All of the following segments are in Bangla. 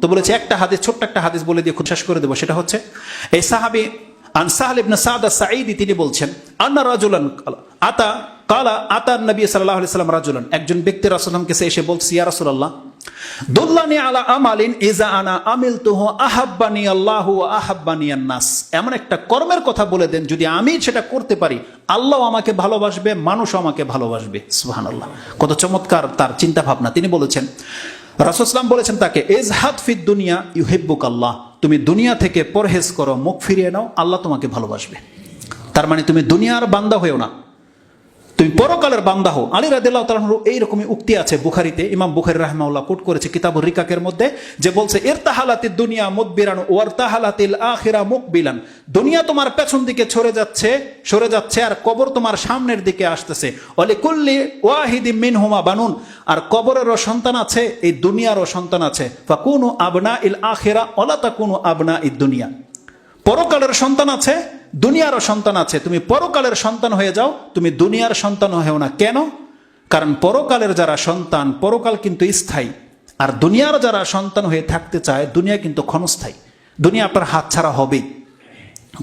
তো বলেছে, একটা হাদিস, ছোট্ট একটা হাদিস বলে দিয়ে খুব করে দেবো। সেটা হচ্ছে, এই সাহাবি আনসাহাল ইবনে সাদা সাঈদি তিনি বলছেন, আন্না রাজুলান আতা, কালা আতা নবী আলাইহি সাল্লাম রাজুলান। একজন ব্যক্তি রাসুলামকে সে এসে বলছে, ইয়া রাসূলুল্লাহ, দুল্লানি আলা আমালিন ইজা আনা আমিলতুহু আহাব্বানি আল্লাহু আহাব্বানি নাস এমন একটা কর্মের কথা বলে দেন, যদি আমি সেটা করতে পারি, আল্লাহ আমাকে ভালোবাসবে, মানুষ আমাকে ভালোবাসবে। সুবহানাল্লাহ। কত চমৎকার তার চিন্তা ভাবনা তিনি বলেছেন রাসুসলাম বলেছেন তাকে এজহাদ ফিদ দুনিয়া ইউহেব্বুক আল্লাহ তুমি দুনিয়া থেকে পরহেজ করো, মুখ ফিরিয়ে নাও, আল্লাহ তোমাকে ভালোবাসবে। তার মানে তুমি দুনিয়ার বান্দা হয়েও না। তুমি পরকালের বান্দা হো আলী রাদিল্লাহ এইরকমই উক্তি আছে বুখারিতে। ইমাম বুখারি রাহমাউল্লাহ কোট করেছে কিতাবুর রিকাকের মধ্যে, যে বলছে, এর তাহালাতির দুনিয়া মুদবিরান ওয়ার তাহালাতিল আখিরা মুকবিলান। দুনিয়া তোমার পেছন দিকে সরে যাচ্ছে সরে যাচ্ছে, আর কবর তোমার সামনের দিকে আসতেছে। অলি কুল্লি ওয়াহিদি মিন হুমা বানুন। আর কবরেরও সন্তান আছে, এই দুনিয়ারও সন্তান আছে। বা ফাকুনু আবনা ইল আখিরা, অলা তাকুনু আবনা ইদ দুনিয়া। পরকালের সন্তান আছে দুনিয়ারও সন্তান আছে, তুমি পরকালের সন্তান হয়ে যাও, তুমি দুনিয়ার সন্তান হয়েও না। কেন? কারণ পরকালের যারা সন্তান, পরকাল কিন্তু স্থায়ী। আর দুনিয়ার যারা সন্তান হয়ে থাকতে চায়, দুনিয়া কিন্তু ক্ষণস্থায়ী। দুনিয়া আপনার হাত ছাড়া হবেই।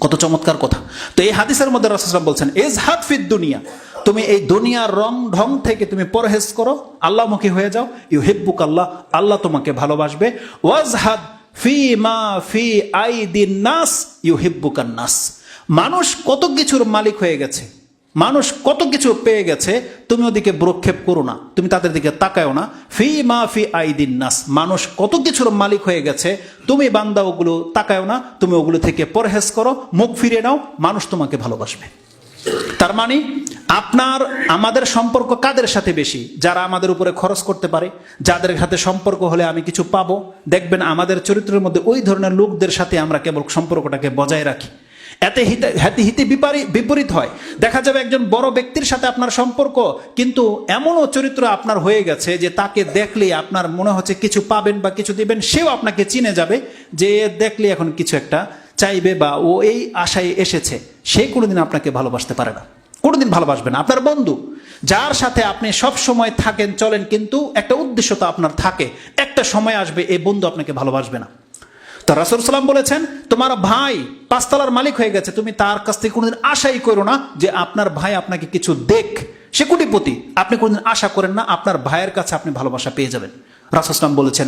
কত চমৎকার কথা। তো এই হাদিসের মধ্যে রাসুলাম বলছেন এজ হাত ফিদ দুনিয়া। তুমি এই দুনিয়ার রং ঢং থেকে তুমি পরহেজ করো, আল্লাহমুখী হয়ে যাও ইউ হেব্বুক আল্লাহ আল্লাহ তোমাকে ভালোবাসবে। ওয়াজ হাদ ফি মা ফি আই দিন নাস ইউ হিব্বুকান নাস মানুষ কত কিছুর মালিক হয়ে গেছে? মানুষ কত কিছু পেয়ে গেছে? তুমি ওদিকে ব্রক্ষেপ করো না। তুমি তাদের দিকে তাকায়ও না। ফি মা ফি আই দিন নাস। মানুষ কত কিছুর মালিক হয়ে গেছে? তুমি বান্দা ওগুলো তাকায়ও না। তুমি ওগুলো থেকে পরহেজ করো। মুখ ফিরিয়ে নাও। মানুষ তোমাকে ভালোবাসবে। তার মানে আপনার, আমাদের সম্পর্ক কাদের সাথে বেশি? যারা আমাদের উপরে খরচ করতে পারে। যাদের সাথে সম্পর্ক হলে আমি কিছু পাবো। দেখবেন আমাদের চরিত্রের মধ্যে ওই ধরনের লোকদের সাথে আমরা কেবল সম্পর্কটাকে বজায় রাখি। এতে হিতে হাতে হিতে বিপারি- বিপরীত হয়। দেখা যাবে একজন বড় ব্যক্তির সাথে আপনার সম্পর্ক, কিন্তু এমনও চরিত্র আপনার হয়ে গেছে যে তাকে দেখলে আপনার মনে হচ্ছে কিছু পাবেন বা কিছু দিবেন, সেও আপনাকে চিনে যাবে যে দেখলে এখন কিছু একটা চাইবে বা ও এই আশায় এসেছে। সে কোনোদিন আপনাকে ভালোবাসতে পারে না। কোনোদিন ভালোবাসবে না। আপনার বন্ধু, যার সাথে আপনি সব সময় থাকেন, চলেন, কিন্তু একটা উদ্দেশ্য তো আপনার থাকে। একটা সময় আসবে এই বন্ধু আপনাকে ভালোবাসবে না। তো রাসুল বলেছেন, তোমার ভাই পাঁচতলার মালিক হয়ে গেছে, তুমি তার কাছ থেকে কোনোদিন আশাই করো না যে আপনার ভাই আপনাকে কিছু দেখ। সে কোটিপতি, আপনি কোনোদিন আশা করেন না, আপনার ভাইয়ের কাছে আপনি ভালোবাসা পেয়ে যাবেন। রাসুল সাল্লাম বলেছেন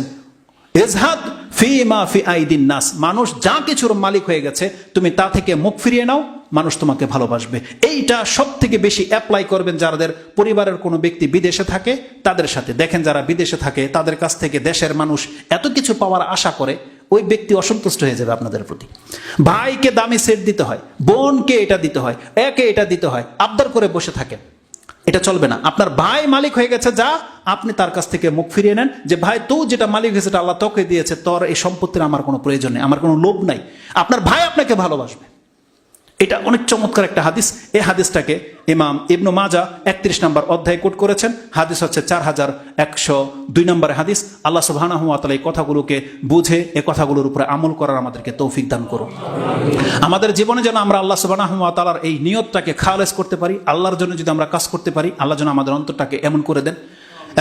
এজহাদ ফি মা ফি আইদিন নাস, মানুষ যা কিছুর মালিক হয়ে গেছে, তুমি তা থেকে মুখ ফিরিয়ে নাও, মানুষ তোমাকে ভালোবাসবে। এইটা সব থেকে বেশি অ্যাপ্লাই করবেন যাদের পরিবারের কোনো ব্যক্তি বিদেশে থাকে, তাদের সাথে। দেখেন যারা বিদেশে থাকে, তাদের কাছ থেকে দেশের মানুষ এত কিছু পাওয়ার আশা করে ওই ব্যক্তি অসন্তুষ্ট হয়ে যাবে আপনাদের প্রতি। ভাইকে দামি সেট দিতে হয়, বোনকে এটা দিতে হয়, একে এটা দিতে হয়, আবদার করে বসে থাকেন। এটা চলবে না। আপনার ভাই মালিক হয়ে গেছে যা, আপনি তার কাছ থেকে মুখ ফিরিয়ে নেন যে, ভাই, তুই যেটা মালিক হয়েছে সেটা আল্লাহ তোকে দিয়েছে, তোর এই সম্পত্তির আমার কোনো প্রয়োজন নেই, আমার কোনো লোভ নাই। আপনার ভাই আপনাকে ভালোবাসবে। এটা অনেক চমৎকার একটা হাদিস। এই হাদিসটাকে ইমাম ইবনু মাজা একত্রিশ নম্বর অধ্যায় কোট করেছেন। হাদিস হচ্ছে চার হাজার একশো দুই নম্বরের হাদিস। আল্লাহ তাআলা এই কথাগুলোকে বুঝে, এ কথাগুলোর উপরে আমল করার আমাদেরকে তৌফিক দান করো আমাদের জীবনে যেন আমরা আল্লাহ সুবহানাহু ওয়া তাআলার এই নিয়তটাকে খালেস করতে পারি, আল্লাহর জন্য যদি আমরা কাজ করতে পারি, আল্লাহ যেন আমাদের অন্তরটাকে এমন করে দেন।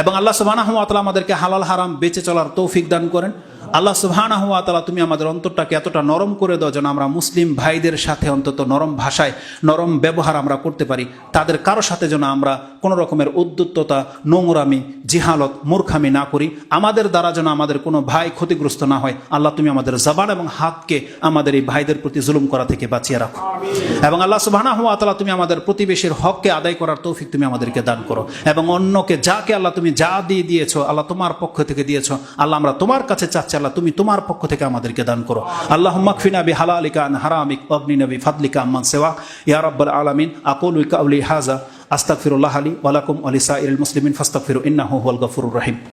এবং আল্লাহ সুবহানাহু ওয়া আমাদেরকে হালাল হারাম বেঁচে চলার তৌফিক দান করেন। আল্লাহ সুবহানাহু ওয়া তালা তুমি আমাদের অন্তরটাকে এতটা নরম করে দাও যেন আমরা মুসলিম ভাইদের সাথে অন্তত নরম ভাষায়, নরম ব্যবহার আমরা করতে পারি। তাদের কারও সাথে যেন আমরা কোনো রকমের উদ্যুত্ততা নোংরামি, জিহালত, মূর্খামি না করি। আমাদের দ্বারা যেন আমাদের কোনো ভাই ক্ষতিগ্রস্ত না হয়। আল্লাহ, তুমি আমাদের জবান এবং হাতকে আমাদের এই ভাইদের প্রতি জুলুম করা থেকে বাঁচিয়ে রাখো। এবং আল্লাহ সুবহানাহু ওয়া তাআলা, তুমি আমাদের প্রতিবেশীর হককে আদায় করার তৌফিক তুমি আমাদেরকে দান করো। এবং অন্যকে যাকে আল্লাহ, তুমি যা দিয়ে দিয়েছ, আল্লাহ তোমার পক্ষ থেকে দিয়েছ, আল্লাহ আমরা তোমার কাছে চাচ্ছি, আল্লাহ তুমি তোমার পক্ষ থেকে আমাদেরকে দান করো। আল্লাহ মাকফিনা বি হালালিকা আন হারামিক অগ্নি নবী ফাদলিকা আম্মান সেওয়া ইয়া রাব্বাল আলামিন, আকুলু কাউলি হাজা আস্তাগফিরুল্লাহ আলী ওয়ালাকুম আলিসা ইল মুসলিমিন ফাস্তাগফিরু ইন্না হুয়াল গফুরুর রহিম।